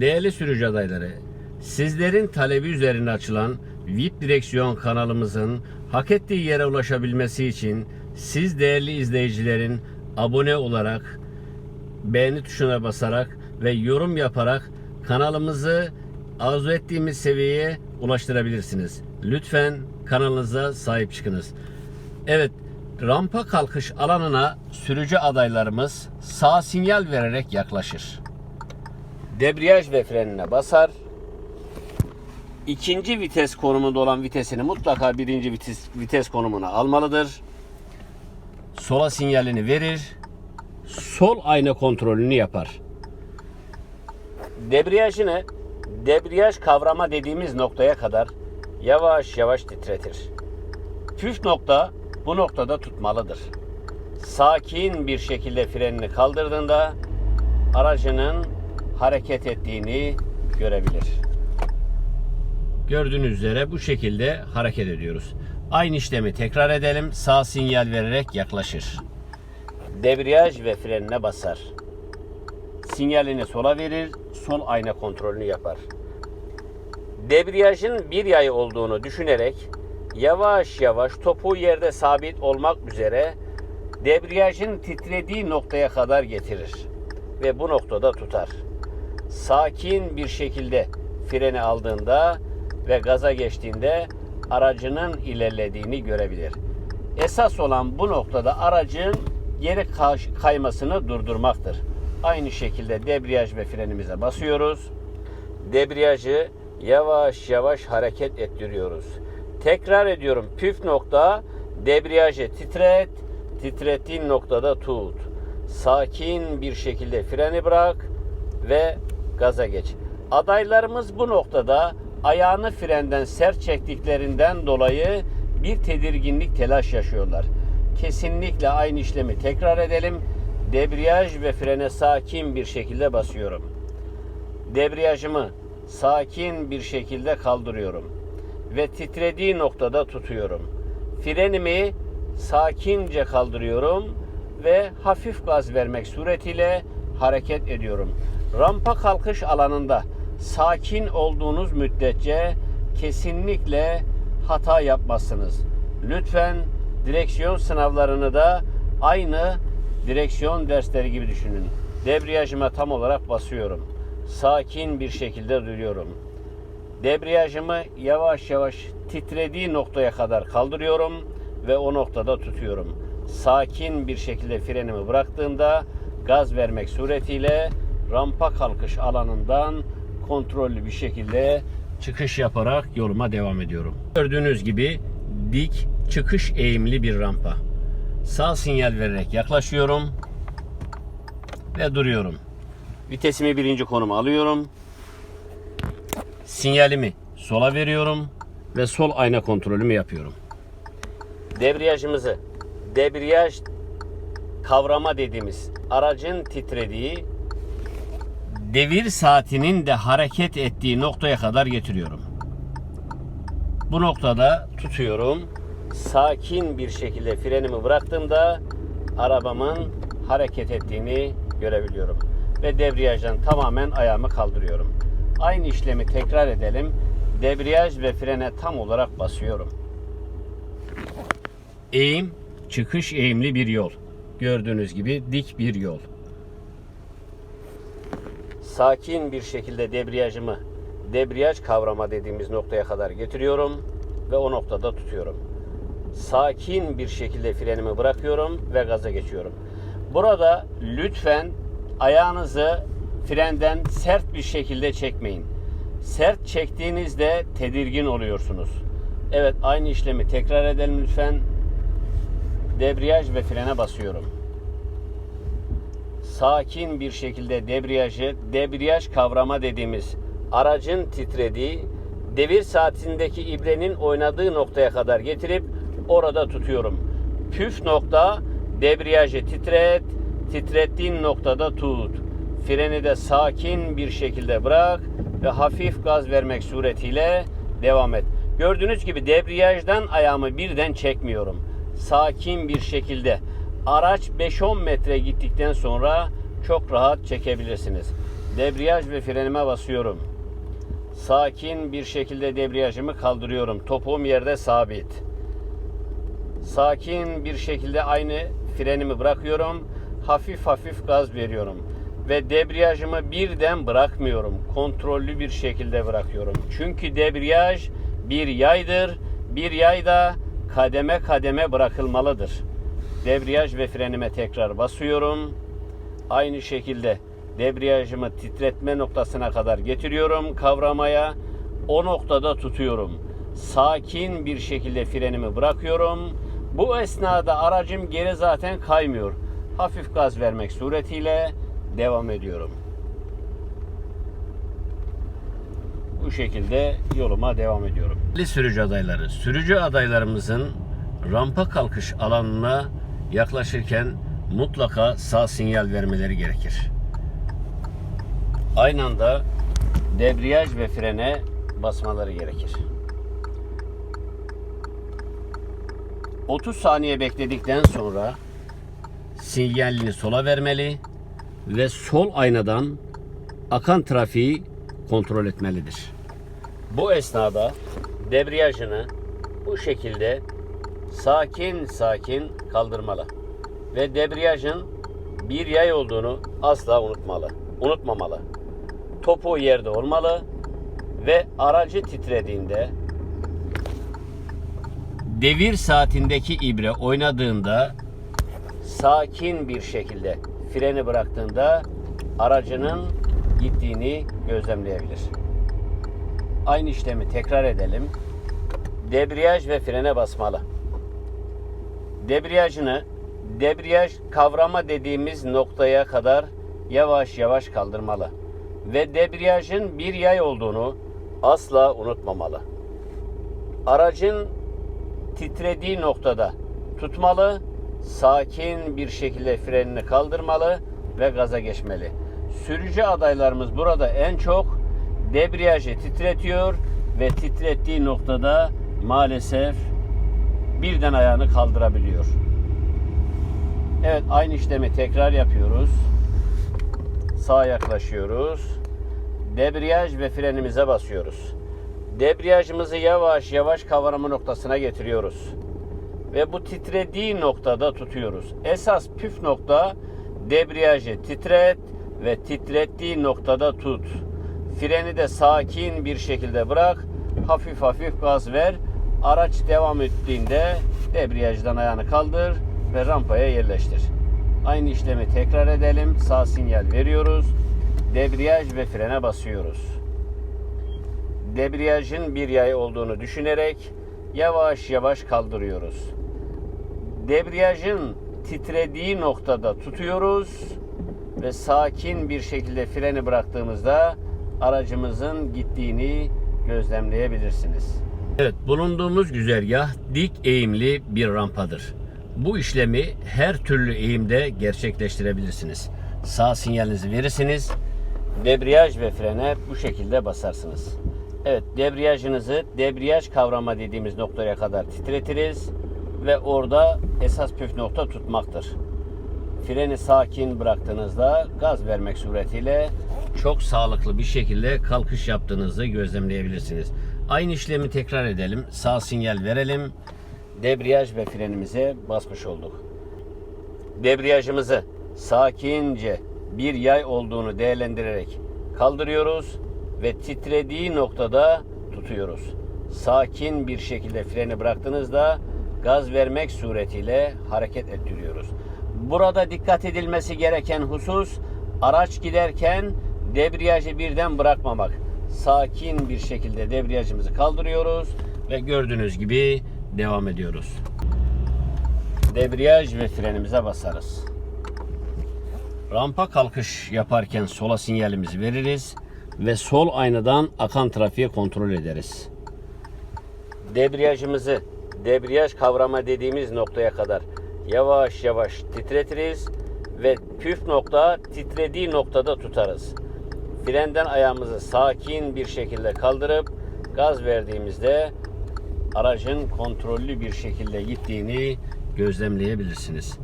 Değerli sürücü adayları, sizlerin talebi üzerine açılan VIP direksiyon kanalımızın hak ettiği yere ulaşabilmesi için siz değerli izleyicilerin abone olarak, beğeni tuşuna basarak ve yorum yaparak kanalımızı arzu ettiğimiz seviyeye ulaştırabilirsiniz. Lütfen kanalınıza sahip çıkınız. Evet, rampa kalkış alanına sürücü adaylarımız sağ sinyal vererek yaklaşır. Debriyaj ve frenine basar. İkinci vites konumunda olan vitesini mutlaka birinci vites, vites konumuna almalıdır. Sola sinyalini verir. Sol ayna kontrolünü yapar. Debriyajını debriyaj kavrama dediğimiz noktaya kadar yavaş yavaş titretir. Püf nokta bu noktada tutmalıdır. Sakin bir şekilde frenini kaldırdığında aracının hareket ettiğini görebilir. Gördüğünüz üzere bu şekilde hareket ediyoruz. Aynı işlemi tekrar edelim. Sağ sinyal vererek yaklaşır. Debriyaj ve frenine basar. Sinyalini sola verir, sol ayna kontrolünü yapar. Debriyajın bir yay olduğunu düşünerek yavaş yavaş topuğu yerde sabit olmak üzere debriyajın titrediği noktaya kadar getirir ve bu noktada tutar. Sakin bir şekilde freni aldığında ve gaza geçtiğinde aracının ilerlediğini görebilir. Esas olan bu noktada aracın geri kay- kaymasını durdurmaktır. Aynı şekilde debriyaj ve frenimize basıyoruz. Debriyajı yavaş yavaş hareket ettiriyoruz. Tekrar ediyorum püf nokta debriyajı titret, titrettiğin noktada tut. Sakin bir şekilde freni bırak ve gaza geç. Adaylarımız bu noktada ayağını frenden sert çektiklerinden dolayı bir tedirginlik telaş yaşıyorlar. Kesinlikle aynı işlemi tekrar edelim. Debriyaj ve frene sakin bir şekilde basıyorum. Debriyajımı sakin bir şekilde kaldırıyorum ve titrediği noktada tutuyorum. Frenimi sakince kaldırıyorum ve hafif gaz vermek suretiyle hareket ediyorum. Rampa kalkış alanında sakin olduğunuz müddetçe kesinlikle hata yapmazsınız. Lütfen direksiyon sınavlarını da aynı direksiyon dersleri gibi düşünün. Debriyajıma tam olarak basıyorum. Sakin bir şekilde duruyorum. Debriyajımı yavaş yavaş titrediği noktaya kadar kaldırıyorum ve o noktada tutuyorum. Sakin bir şekilde frenimi bıraktığımda gaz vermek suretiyle rampa kalkış alanından kontrollü bir şekilde çıkış yaparak yoluma devam ediyorum. Gördüğünüz gibi dik çıkış eğimli bir rampa. Sağ sinyal vererek yaklaşıyorum ve duruyorum. Vitesimi birinci konuma alıyorum. Sinyalimi sola veriyorum ve sol ayna kontrolümü yapıyorum. Debriyajımızı debriyaj kavrama dediğimiz aracın titrediği devir saatinin de hareket ettiği noktaya kadar getiriyorum. Bu noktada tutuyorum. Sakin bir şekilde frenimi bıraktığımda arabamın hareket ettiğini görebiliyorum. Ve debriyajdan tamamen ayağımı kaldırıyorum. Aynı işlemi tekrar edelim. Debriyaj ve frene tam olarak basıyorum. Eğim, çıkış eğimli bir yol. Gördüğünüz gibi dik bir yol. Sakin bir şekilde debriyajımı debriyaj kavrama dediğimiz noktaya kadar getiriyorum ve o noktada tutuyorum. Sakin bir şekilde frenimi bırakıyorum ve gaza geçiyorum. Burada lütfen ayağınızı frenden sert bir şekilde çekmeyin. Sert çektiğinizde tedirgin oluyorsunuz. Evet aynı işlemi tekrar edelim lütfen. Debriyaj ve frene basıyorum. Sakin bir şekilde debriyajı, debriyaj kavrama dediğimiz aracın titrediği, devir saatindeki ibrenin oynadığı noktaya kadar getirip orada tutuyorum. Püf nokta debriyajı titret, titrettiğin noktada tut. Freni de sakin bir şekilde bırak ve hafif gaz vermek suretiyle devam et. Gördüğünüz gibi debriyajdan ayağımı birden çekmiyorum. Sakin bir şekilde araç 5-10 metre gittikten sonra çok rahat çekebilirsiniz. Debriyaj ve frenime basıyorum. Sakin bir şekilde debriyajımı kaldırıyorum. Topuğum yerde sabit. Sakin bir şekilde aynı frenimi bırakıyorum. Hafif hafif gaz veriyorum. Ve debriyajımı birden bırakmıyorum. Kontrollü bir şekilde bırakıyorum. Çünkü debriyaj bir yaydır. Bir yay da kademe kademe bırakılmalıdır. Debriyaj ve frenime tekrar basıyorum. Aynı şekilde debriyajımı titretme noktasına kadar getiriyorum kavramaya. O noktada tutuyorum. Sakin bir şekilde frenimi bırakıyorum. Bu esnada aracım geri zaten kaymıyor. Hafif gaz vermek suretiyle devam ediyorum. Bu şekilde yoluma devam ediyorum. Sürücü adayları, sürücü adaylarımızın rampa kalkış alanına yaklaşırken mutlaka sağ sinyal vermeleri gerekir. Aynı anda debriyaj ve frene basmaları gerekir. 30 saniye bekledikten sonra sinyalini sola vermeli ve sol aynadan akan trafiği kontrol etmelidir. Bu esnada debriyajını bu şekilde sakin sakin kaldırmalı ve debriyajın bir yay olduğunu asla unutmalı. Unutmamalı. Topu yerde olmalı ve aracı titrediğinde devir saatindeki ibre oynadığında sakin bir şekilde freni bıraktığında aracının gittiğini gözlemleyebilir. Aynı işlemi tekrar edelim. Debriyaj ve frene basmalı. Debriyajını debriyaj kavrama dediğimiz noktaya kadar yavaş yavaş kaldırmalı ve debriyajın bir yay olduğunu asla unutmamalı. Aracın titrediği noktada tutmalı, sakin bir şekilde frenini kaldırmalı ve gaza geçmeli. Sürücü adaylarımız burada en çok debriyajı titretiyor ve titrettiği noktada maalesef birden ayağını kaldırabiliyor. Evet aynı işlemi tekrar yapıyoruz. Sağa yaklaşıyoruz. Debriyaj ve frenimize basıyoruz. Debriyajımızı yavaş yavaş kavrama noktasına getiriyoruz. Ve bu titrediği noktada tutuyoruz. Esas püf nokta debriyajı titret ve titrettiği noktada tut. Freni de sakin bir şekilde bırak. Hafif hafif gaz ver. Araç devam ettiğinde debriyajdan ayağını kaldır ve rampaya yerleştir. Aynı işlemi tekrar edelim. Sağ sinyal veriyoruz. Debriyaj ve frene basıyoruz. Debriyajın bir yay olduğunu düşünerek yavaş yavaş kaldırıyoruz. Debriyajın titrediği noktada tutuyoruz ve sakin bir şekilde freni bıraktığımızda aracımızın gittiğini gözlemleyebilirsiniz. Evet, bulunduğumuz güzergah dik eğimli bir rampadır. Bu işlemi her türlü eğimde gerçekleştirebilirsiniz. Sağ sinyalinizi verirsiniz. Debriyaj ve frene bu şekilde basarsınız. Evet, debriyajınızı debriyaj kavrama dediğimiz noktaya kadar titretiriz ve orada esas püf nokta tutmaktır. Freni sakin bıraktığınızda gaz vermek suretiyle çok sağlıklı bir şekilde kalkış yaptığınızı gözlemleyebilirsiniz. Aynı işlemi tekrar edelim. Sağ sinyal verelim. Debriyaj ve frenimize basmış olduk. Debriyajımızı sakince bir yay olduğunu değerlendirerek kaldırıyoruz ve titrediği noktada tutuyoruz. Sakin bir şekilde freni bıraktığınızda gaz vermek suretiyle hareket ettiriyoruz. Burada dikkat edilmesi gereken husus araç giderken debriyajı birden bırakmamak. Sakin bir şekilde debriyajımızı kaldırıyoruz ve gördüğünüz gibi devam ediyoruz. Debriyaj ve frenimize basarız. Rampa kalkış yaparken sola sinyalimizi veririz ve sol aynadan akan trafiği kontrol ederiz. Debriyajımızı debriyaj kavrama dediğimiz noktaya kadar yavaş yavaş titretiriz ve püf nokta titrediği noktada tutarız. Frenden ayağımızı sakin bir şekilde kaldırıp gaz verdiğimizde aracın kontrollü bir şekilde gittiğini gözlemleyebilirsiniz.